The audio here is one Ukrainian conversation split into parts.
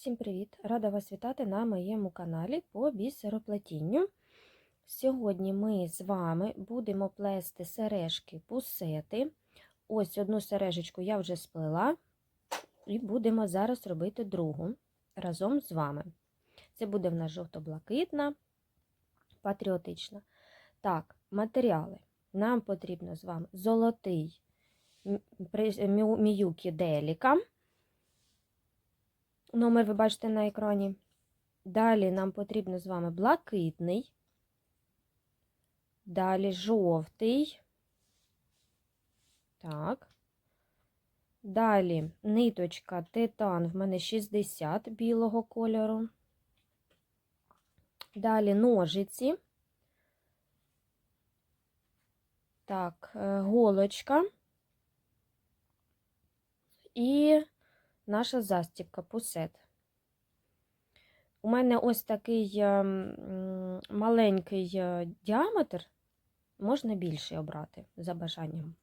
Всім привіт! Рада вас вітати на моєму каналі по бісероплетінню. Сьогодні ми з вами будемо плести сережки пусети. Ось одну сережечку я вже сплела, і будемо зараз робити другу разом з вами. Це буде в нас жовто-блакитна, патріотична. Так, матеріали. Нам потрібно з вами золотий міюкі деліка. Номер ви бачите на екрані. Далі нам потрібно з вами блакитний, далі жовтий. Так. Далі ниточка титан в мене 60 білого кольору. Далі ножиці. Так, е, голочка. І наша застібка пусет. У мене ось такий ем, маленький е, діаметр, можна більший обрати за бажанням.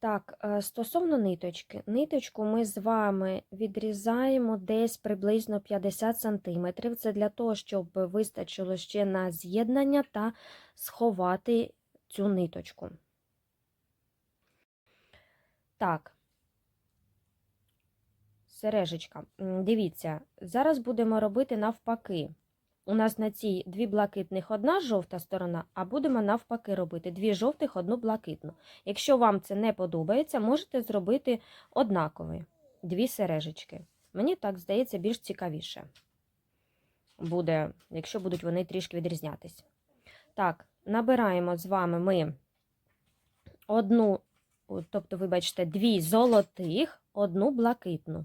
Так, е, стосовно ниточки, ниточку ми з вами відрізаємо десь приблизно 50 см. Це для того, щоб вистачило ще на з'єднання та сховати цю ниточку. Так, сережечка. Дивіться, зараз будемо робити навпаки. У нас на цій дві блакитних одна жовта сторона, а будемо навпаки робити дві жовтих, одну блакитну. Якщо вам це не подобається, можете зробити однакові дві сережечки. Мені так здається більш цікавіше буде, якщо будуть вони трішки відрізнятись. Так, набираємо з вами ми одну, тобто, вибачте, дві золотих, одну блакитну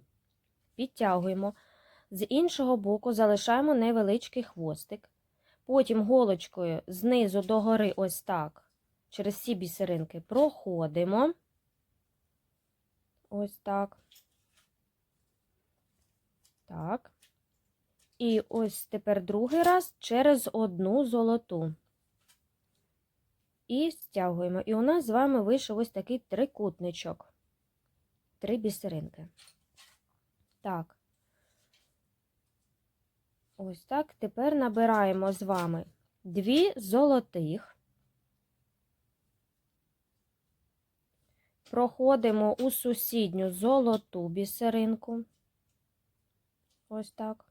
підтягуємо. З іншого боку залишаємо невеличкий хвостик. Потім голочкою знизу до гори, ось так, через всі бісеринки проходимо. Ось так. Так. І ось тепер другий раз через одну золоту. І стягуємо. І у нас з вами вийшов ось такий трикутничок. Три бісеринки. Так. Ось так. Тепер набираємо з вами дві золотих, проходимо у сусідню золоту бісеринку. Ось так.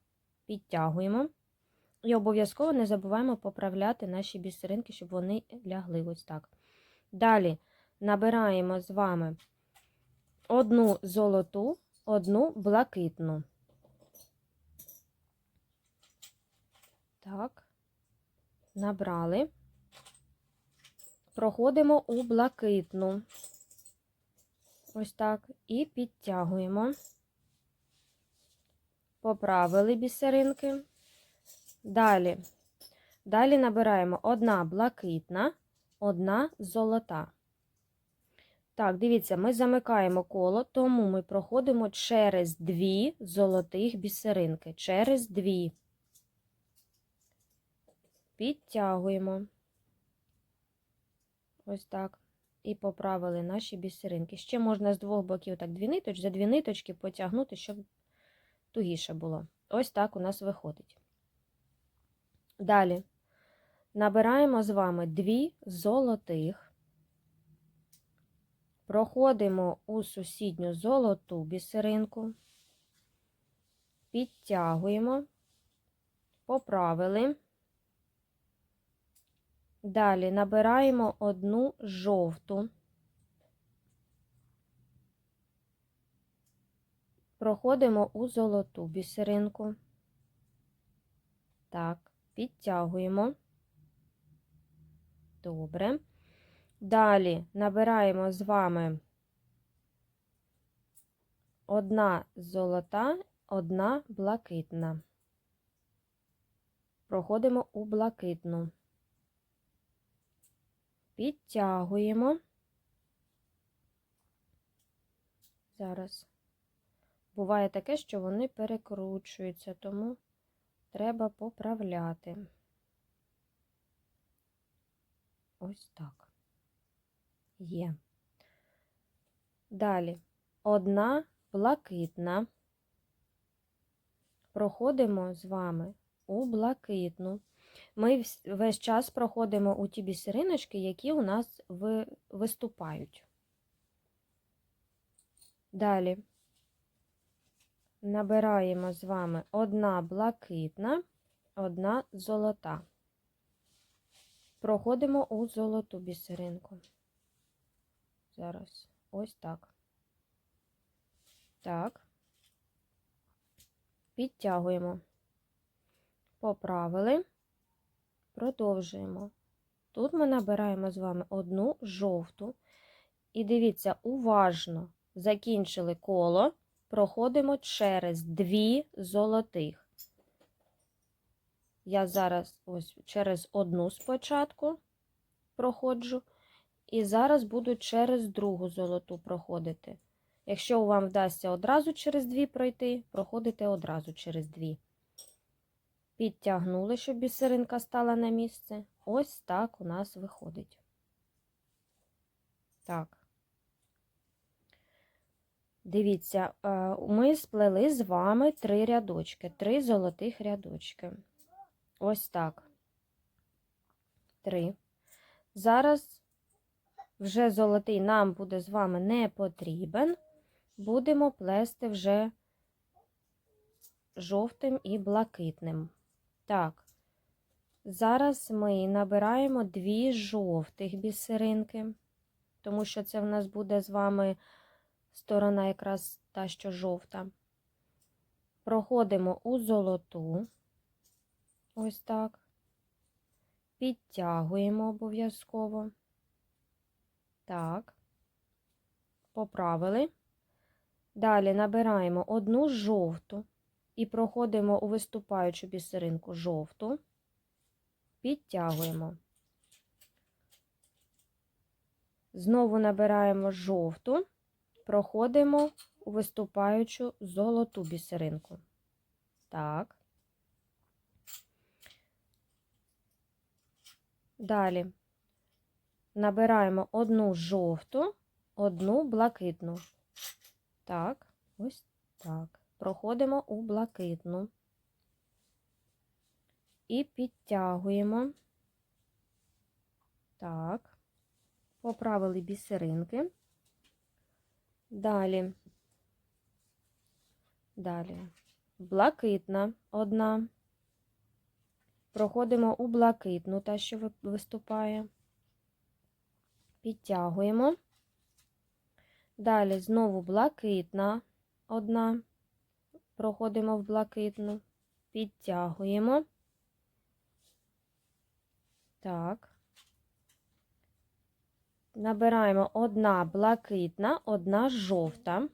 Підтягуємо. І обов'язково не забуваємо поправляти наші бісеринки, щоб вони лягли ось так. Далі набираємо з вами одну золоту одну блакитну. Так, набрали, проходимо у блакитну. Ось так, і підтягуємо, поправили бісеринки. Далі, далі набираємо одна блакитна, одна золота. Так, дивіться, ми замикаємо коло, тому ми проходимо через дві золотих бісеринки. Через дві. Підтягуємо. Ось так. І поправили наші бісеринки. Ще можна з двох боків так дві ниточки, за дві ниточки потягнути, щоб тугіше було. Ось так у нас виходить. Далі набираємо з вами дві золотих. Проходимо у сусідню золоту бісеринку, підтягуємо, поправили. Далі набираємо одну жовту, проходимо у золоту бісеринку. Так, підтягуємо. Добре. Далі набираємо з вами одна золота, одна блакитна. Проходимо у блакитну. Підтягуємо. Зараз. Буває таке, що вони перекручуються, тому треба поправляти. Ось так є. Далі одна блакитна. проходимо з вами у блакитну. Ми весь час проходимо у ті бісериночки, які у нас ви- виступають. Далі набираємо з вами одна блакитна, одна золота. Проходимо у золоту бісеринку. Зараз ось так. Так. Підтягуємо. Поправили. Продовжуємо. Тут ми набираємо з вами одну жовту. І дивіться, уважно закінчили коло, проходимо через дві золотих. Я зараз ось через одну спочатку проходжу, і зараз буду через другу золоту проходити. Якщо вам вдасться одразу через дві пройти, проходите одразу через дві. Підтягнули, щоб бісеринка стала на місце. Ось так у нас виходить. Так. Дивіться, е, ми сплели з вами три рядочки, три золотих рядочки. Ось так. Три. Зараз вже золотий нам буде з вами не потрібен. Будемо плести вже жовтим і блакитним. Так, зараз ми набираємо дві жовтих бісеринки, тому що це в нас буде з вами сторона якраз та, що жовта. Проходимо у золоту, ось так, підтягуємо обов'язково. Так, поправили. Далі набираємо одну жовту і проходимо у виступаючу бісеринку жовту, підтягуємо. Знову набираємо жовту, проходимо у виступаючу золоту бісеринку. Так. Далі набираємо одну жовту, одну блакитну. Так, ось так. Проходимо у блакитну і підтягуємо. Так, поправили бісеринки. Далі, далі, блакитна одна. Проходимо у блакитну, та, що виступає. Підтягуємо. Далі знову блакитна одна. Проходимо в блакитну, підтягуємо. Так. Набираємо одна блакитна, одна жовта.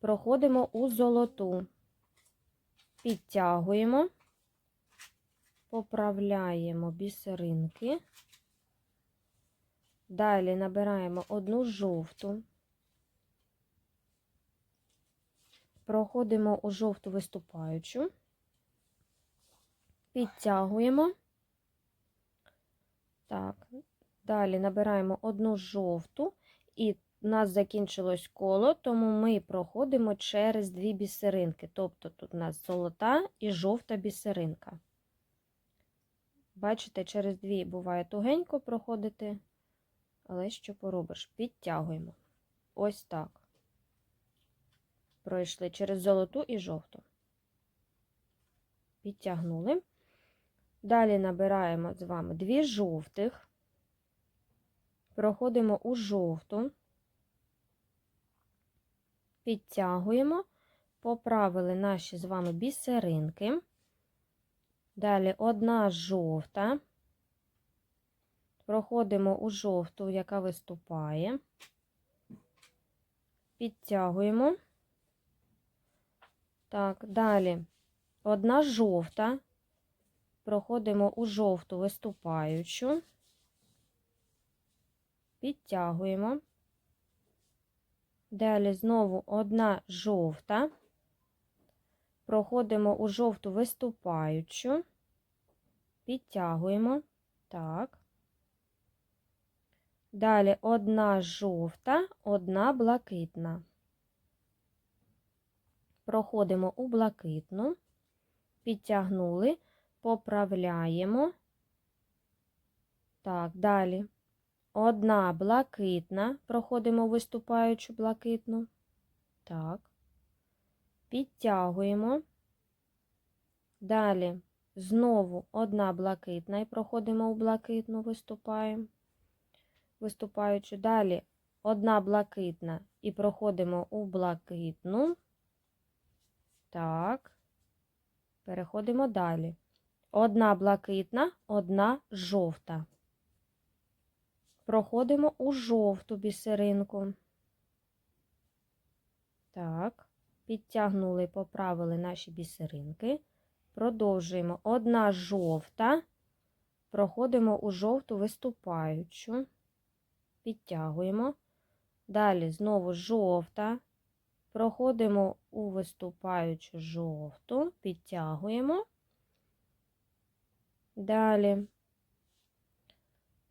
Проходимо у золоту, підтягуємо, поправляємо бісеринки. Далі набираємо одну жовту. Проходимо у жовту виступаючу, підтягуємо. Так, далі набираємо одну жовту, і у нас закінчилось коло, тому ми проходимо через дві бісеринки. Тобто тут у нас золота і жовта бісеринка. Бачите, через дві буває тугенько проходити, але що поробиш? Підтягуємо. Ось так пройшли через золоту і жовту. Підтягнули. Далі набираємо з вами дві жовтих, проходимо у жовту, підтягуємо, поправили наші з вами бісеринки. Далі одна жовта, проходимо у жовту, яка виступає, підтягуємо. Так, далі одна жовта, проходимо у жовту виступаючу, підтягуємо. Далі знову одна жовта, проходимо у жовту виступаючу, підтягуємо. Так. Далі одна жовта, одна блакитна. проходимо у блакитну, підтягнули, поправляємо. Так, далі. Одна блакитна, проходимо виступаючу блакитну. Так. Підтягуємо. Далі знову одна блакитна і проходимо у блакитну, виступаємо. Виступаючи. Далі одна блакитна і проходимо у блакитну. Так. Переходимо далі. Одна блакитна, одна жовта. Проходимо у жовту бісеринку. Так, підтягнули, поправили наші бісеринки. Продовжуємо. Одна жовта. Проходимо у жовту виступаючу. Підтягуємо. Далі знову жовта. Проходимо у виступаючу жовту, підтягуємо. Далі.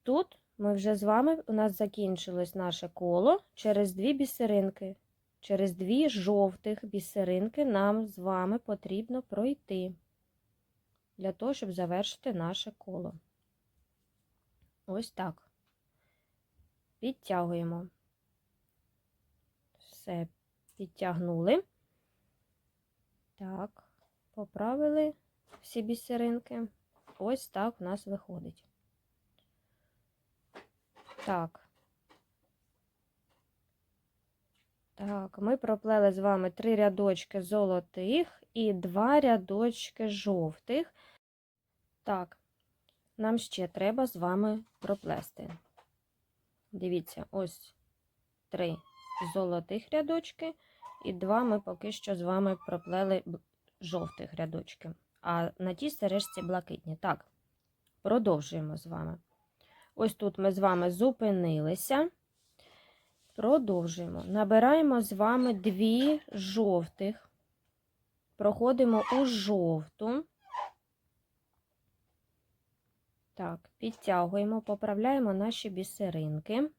Тут ми вже з вами, у нас закінчилось наше коло через дві бісеринки. Через дві жовтих бісеринки нам з вами потрібно пройти для того, щоб завершити наше коло. Ось так. Підтягуємо. Все, підтягнули. Так, поправили всі бісеринки. Ось так у нас виходить. Так. Так, ми проплели з вами три рядочки золотих і два рядочки жовтих. Так, нам ще треба з вами проплести. Дивіться, ось три золотих рядочки, і два ми поки що з вами проплели жовтих рядочки. А на тій сережці блакитні. Так, продовжуємо з вами. Ось тут ми з вами зупинилися. Продовжуємо. Набираємо з вами дві жовтих, проходимо у жовту. Так, підтягуємо, поправляємо наші бісеринки.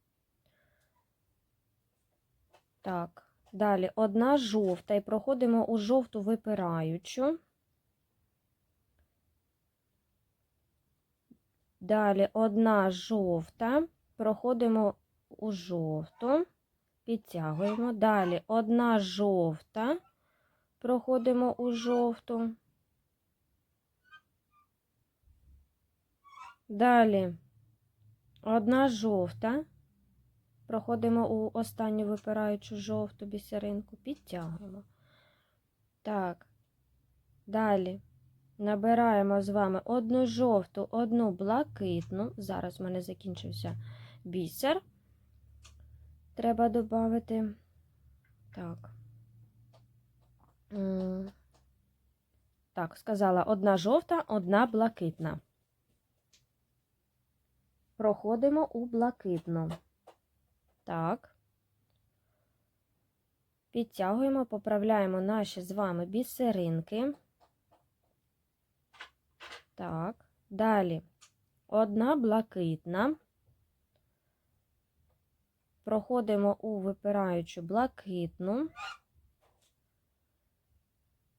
Так, далі одна жовта і проходимо у жовту випираючу. Далі одна жовта, проходимо у жовту, підтягуємо. Далі одна жовта, проходимо у жовту. Далі одна жовта, проходимо у останню випираючу жовту бісеринку, підтягуємо. Так, далі набираємо з вами одну жовту, одну блакитну. Зараз в мене закінчився бісер. Треба додати. Так. Так, сказала одна жовта, одна блакитна. Проходимо у блакитну. Так. Підтягуємо, поправляємо наші з вами бісеринки. Так, далі одна блакитна. Проходимо у випираючу блакитну.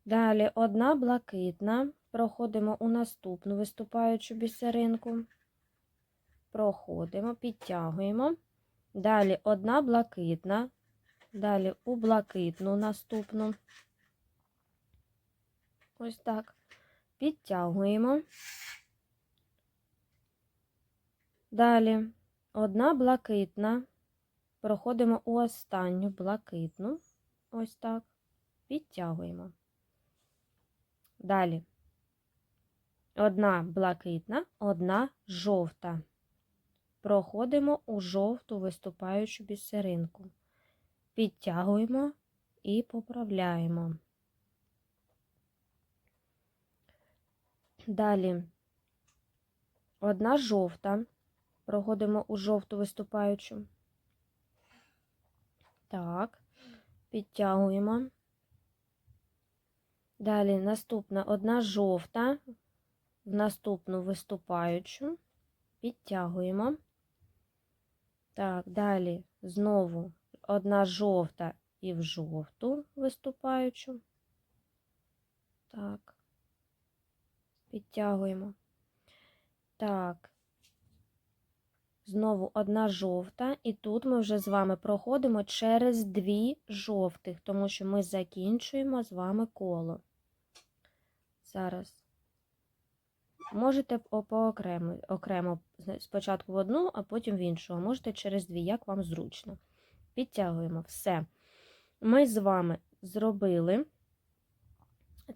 Далі одна блакитна. Проходимо у наступну виступаючу бісеринку. Проходимо, підтягуємо. Далі одна блакитна. Далі у блакитну наступну. Ось так. Підтягуємо. Далі одна блакитна. Проходимо у останню блакитну. Ось так. Підтягуємо. Далі одна блакитна, одна жовта. Проходимо у жовту виступаючу бісеринку. Підтягуємо і поправляємо. Далі одна жовта. Проходимо у жовту виступаючу. Так, підтягуємо. Далі наступна одна жовта, в наступну виступаючу, підтягуємо. Так, далі знову одна жовта і в жовту виступаючу, Так. Підтягуємо. Так. Знову одна жовта, і тут ми вже з вами проходимо через дві жовтих, тому що ми закінчуємо з вами коло. Зараз. Можете поокремо, окремо спочатку в одну, а потім в іншу. а Можете через дві, як вам зручно. Підтягуємо все. Ми з вами зробили.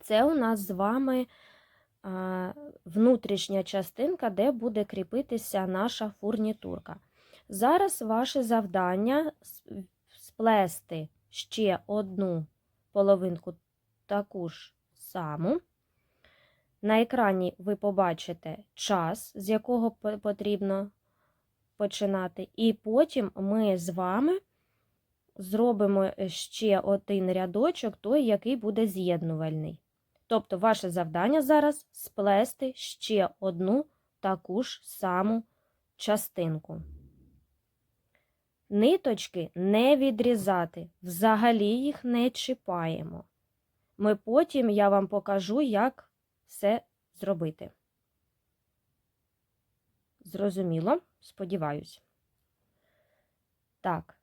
Це у нас з вами а, внутрішня частинка, де буде кріпитися наша фурнітурка. Зараз ваше завдання сплести ще одну половинку таку ж саму. На екрані ви побачите час, з якого потрібно починати, і потім ми з вами зробимо ще один рядочок, той, який буде з'єднувальний. Тобто, ваше завдання зараз сплести ще одну таку ж саму частинку. Ниточки не відрізати, взагалі їх не чіпаємо. Ми потім я вам покажу, як все зробити. Зрозуміло? Сподіваюсь. Так.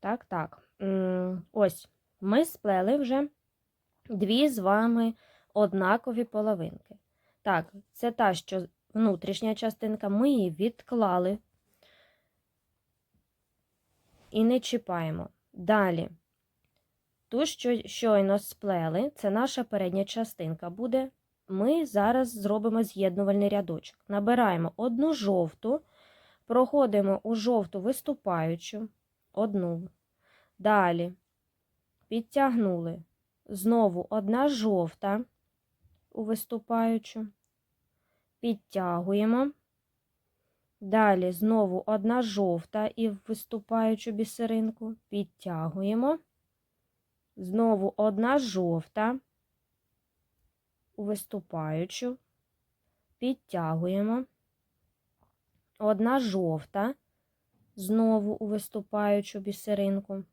Так, так. Ось ми сплели вже дві з вами однакові половинки. Так, це та, що внутрішня частинка, ми її відклали і не чіпаємо. Далі, ту, що щойно сплели, це наша передня частинка буде. Ми зараз зробимо з'єднувальний рядочок. Набираємо одну жовту, проходимо у жовту виступаючу, одну. Далі підтягнули. Знову одна жовта у виступаючу. Підтягуємо. Далі знову одна жовта і виступаючу бісеринку. Підтягуємо. Знову одна жовта у виступаючу. Підтягуємо. Одна жовта. Знову у виступаючу бісеринку.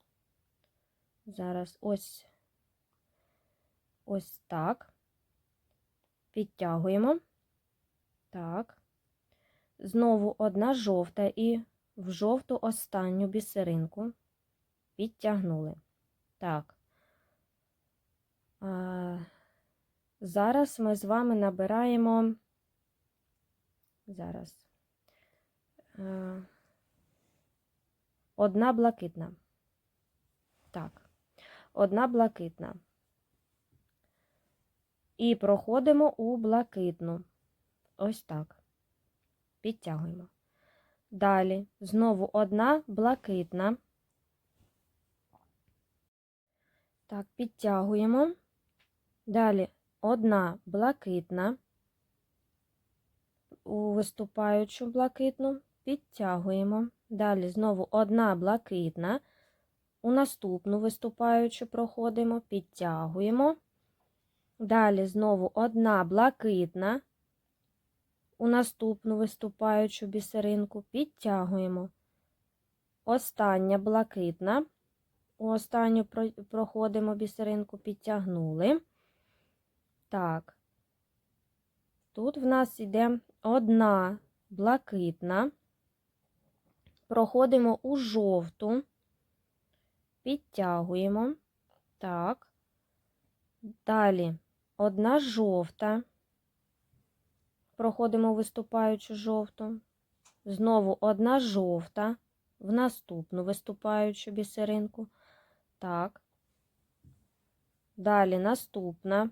Зараз ось ось так. Підтягуємо. Так. Знову одна жовта і в жовту останню бісеринку підтягнули. Так. Зараз ми з вами набираємо. Зараз. А, одна блакитна. Так одна блакитна. І проходимо у блакитну. Ось так. Підтягуємо. Далі знову одна блакитна. Так, підтягуємо. Далі одна блакитна. У виступаючу блакитну підтягуємо. Далі знову одна блакитна. У наступну виступаючу проходимо, підтягуємо. Далі знову одна блакитна. У наступну виступаючу бісеринку підтягуємо. Остання блакитна. У останню проходимо бісеринку, підтягнули. Так, тут в нас йде одна блакитна. Проходимо у жовту підтягуємо. Так. Далі одна жовта. Проходимо виступаючу жовту. Знову одна жовта. В наступну виступаючу бісеринку. Так. Далі наступна.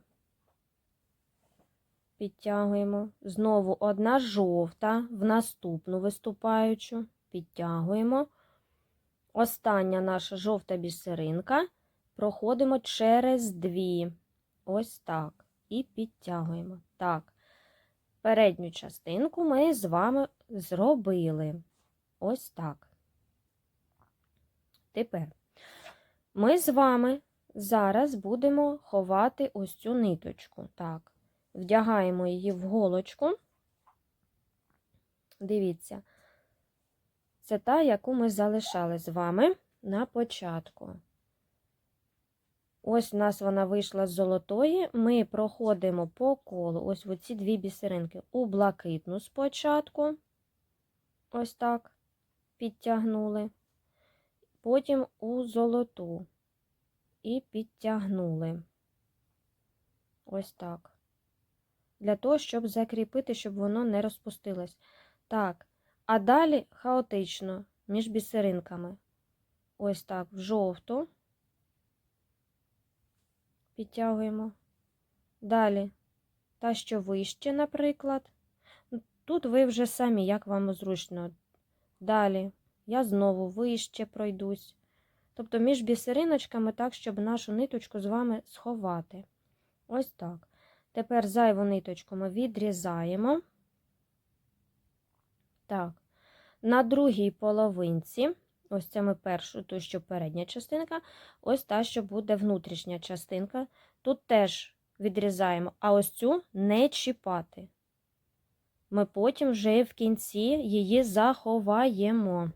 Підтягуємо. Знову одна жовта, в наступну виступаючу. Підтягуємо. Остання наша жовта бісеринка. Проходимо через дві. Ось так. І підтягуємо. Так, передню частинку ми з вами зробили. Ось так. Тепер ми з вами зараз будемо ховати ось цю ниточку. Так, вдягаємо її в голочку. Дивіться. Це та, яку ми залишали з вами на початку. Ось у нас вона вийшла з золотої. Ми проходимо по колу. Ось в ці дві бісеринки. У блакитну спочатку. Ось так. Підтягнули. Потім у золоту. І підтягнули. Ось так. Для того, щоб закріпити, щоб воно не розпустилось. Так. А далі хаотично між бісеринками. Ось так, в жовту. Підтягуємо. Далі, та, що вище, наприклад. Тут ви вже самі, як вам зручно. Далі, я знову вище пройдусь. Тобто між бісериночками так, щоб нашу ниточку з вами сховати. Ось так. Тепер зайву ниточку ми відрізаємо. Так, на другій половинці, ось це ми першу, ту, що передня частинка, ось та, що буде внутрішня частинка. Тут теж відрізаємо, а ось цю не чіпати. Ми потім вже в кінці її заховаємо.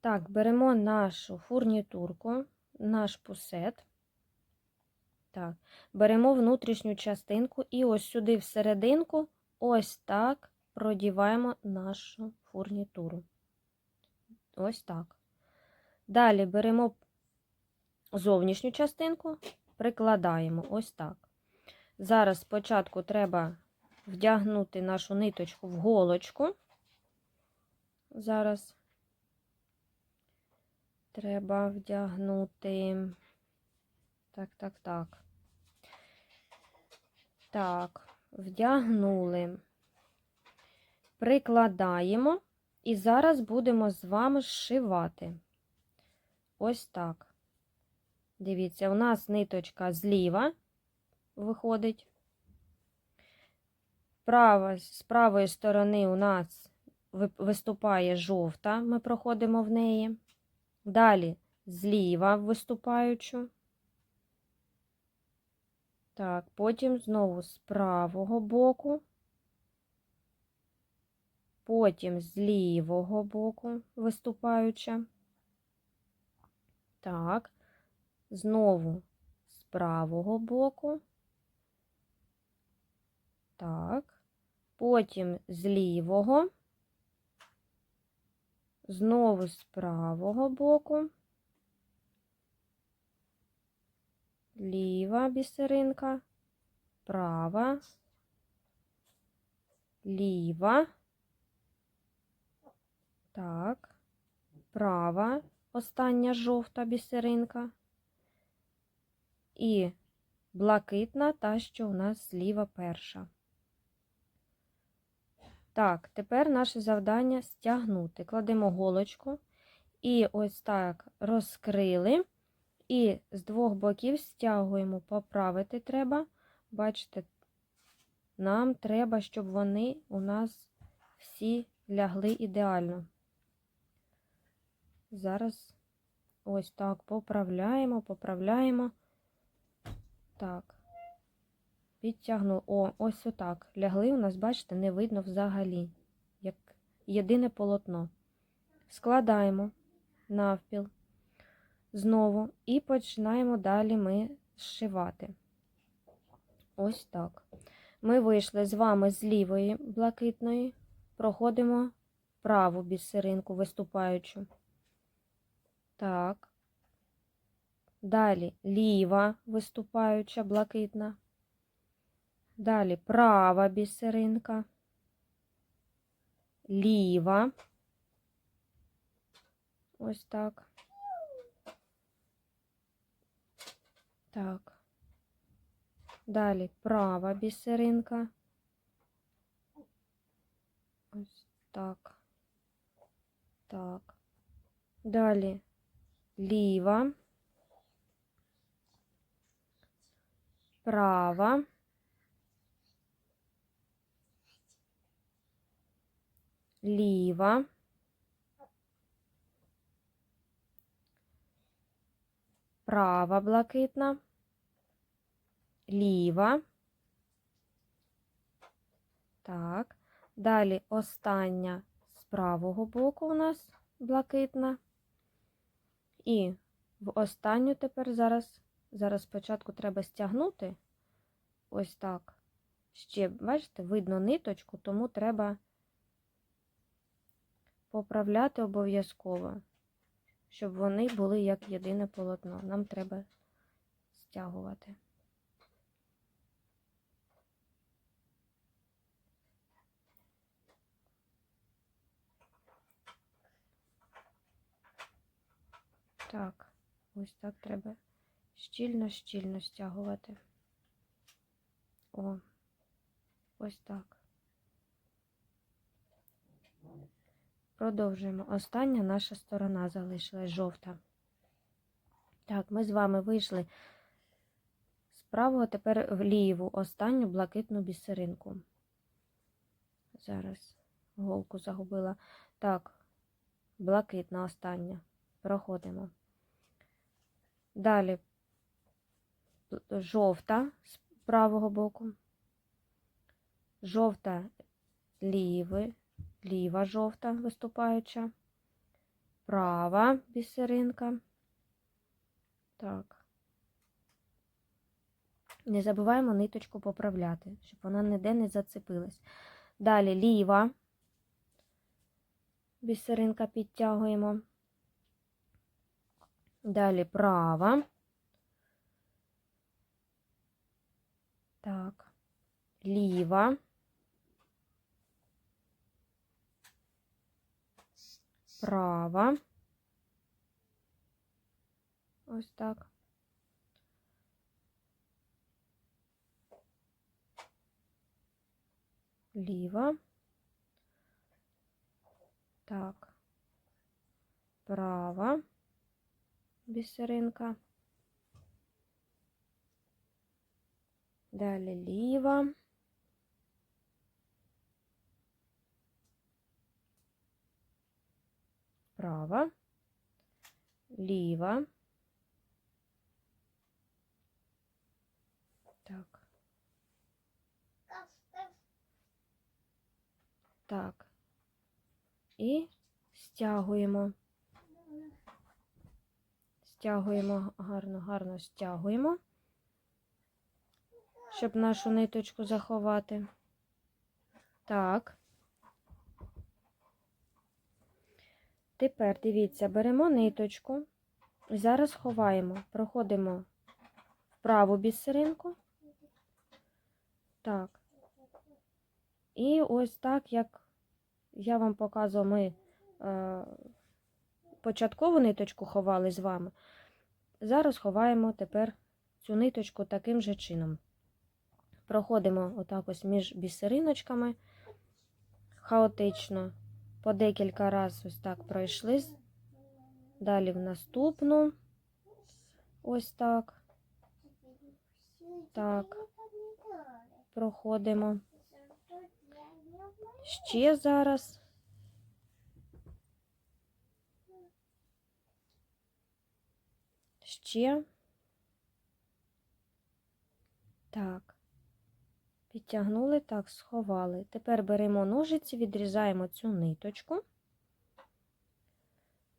Так, беремо нашу фурнітурку, наш пусет. Так, беремо внутрішню частинку і ось сюди всерединку, ось так продіваємо нашу фурнітуру. Ось так. Далі беремо зовнішню частинку, прикладаємо ось так. Зараз спочатку треба вдягнути нашу ниточку в голочку. Зараз треба вдягнути. Так, так, так. Так, вдягнули. Прикладаємо і зараз будемо з вами зшивати. Ось так. Дивіться, у нас ниточка зліва виходить. Права, з правої сторони у нас виступає жовта, ми проходимо в неї. Далі зліва виступаючу. Так, потім знову з правого боку, потім з лівого боку виступаюча. Так, знову з правого боку. Так, потім з лівого, знову з правого боку. Ліва бісеринка, права, ліва, так, права, остання жовта бісеринка. І блакитна та, що у нас зліва перша. Так, тепер наше завдання стягнути. Кладемо голочку. І ось так розкрили. І з двох боків стягуємо, поправити треба. Бачите, нам треба, щоб вони у нас всі лягли ідеально. Зараз ось так поправляємо, поправляємо. Так, підтягнули. О, ось отак. Лягли у нас, бачите, не видно взагалі, як єдине полотно. Складаємо навпіл знову і починаємо далі ми зшивати. Ось так. Ми вийшли з вами з лівої блакитної, проходимо праву бісеринку виступаючу. Так. Далі ліва виступаюча блакитна. Далі права бісеринка, ліва. Ось так. Так. Далі права бісеринка. Ось так. Так. Далі ліва, права, ліва. Права блакитна, ліва. Так, далі остання з правого боку у нас блакитна. І В останню тепер зараз, зараз спочатку треба стягнути. Ось так. Ще, бачите, видно ниточку, тому треба поправляти обов'язково, щоб вони були як єдине полотно. Нам треба стягувати. Так, ось так треба щільно-щільно стягувати. О, ось так. Продовжуємо. Остання наша сторона залишилась жовта. Так, ми з вами вийшли з правого тепер в ліву останню блакитну бісеринку. Зараз голку загубила. Так, блакитна остання. Проходимо. Далі жовта з правого боку, жовта лівий, ліва жовта виступаюча, права бісеринка. Так. Не забуваємо ниточку поправляти, щоб вона ніде не зацепилась. Далі ліва бісеринка підтягуємо. Далі права. Так, ліва. Права. Ось так. Ліва. Так. Права бісеринка. Далі ліва. Права, ліва. Так. Так. І стягуємо. Стягуємо гарно, гарно стягуємо, щоб нашу ниточку заховати. Так. Тепер, дивіться, беремо ниточку і зараз ховаємо, проходимо в праву бісеринку. Так. І ось так, як я вам показувала, ми е, початкову ниточку ховали з вами. Зараз ховаємо тепер цю ниточку таким же чином. Проходимо отак ось між бісериночками, хаотично, по декілька разів ось так пройшли. Далі в наступну, ось так. Так, проходимо. Ще зараз. Ще. Так. Підтягнули, так, сховали. Тепер беремо ножиці, відрізаємо цю ниточку.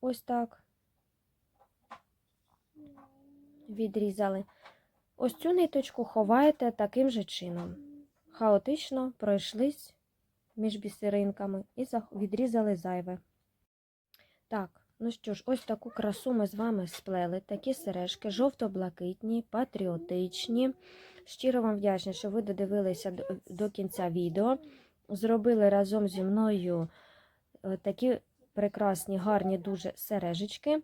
Ось так. Відрізали. Ось цю ниточку ховаєте таким же чином. Хаотично пройшлись між бісеринками і відрізали зайве. Так, ну що ж, ось таку красу ми з вами сплели. Такі сережки, жовто-блакитні, патріотичні. Щиро вам вдячна, що ви додивилися до, кінця відео. Зробили разом зі мною е, такі прекрасні, гарні дуже сережечки.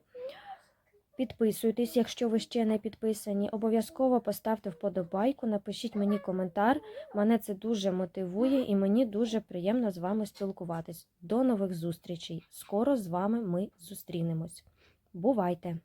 Підписуйтесь, якщо ви ще не підписані. Обов'язково поставте вподобайку, напишіть мені коментар. Мене це дуже мотивує і мені дуже приємно з вами спілкуватись. До нових зустрічей! Скоро з вами ми зустрінемось. Бувайте!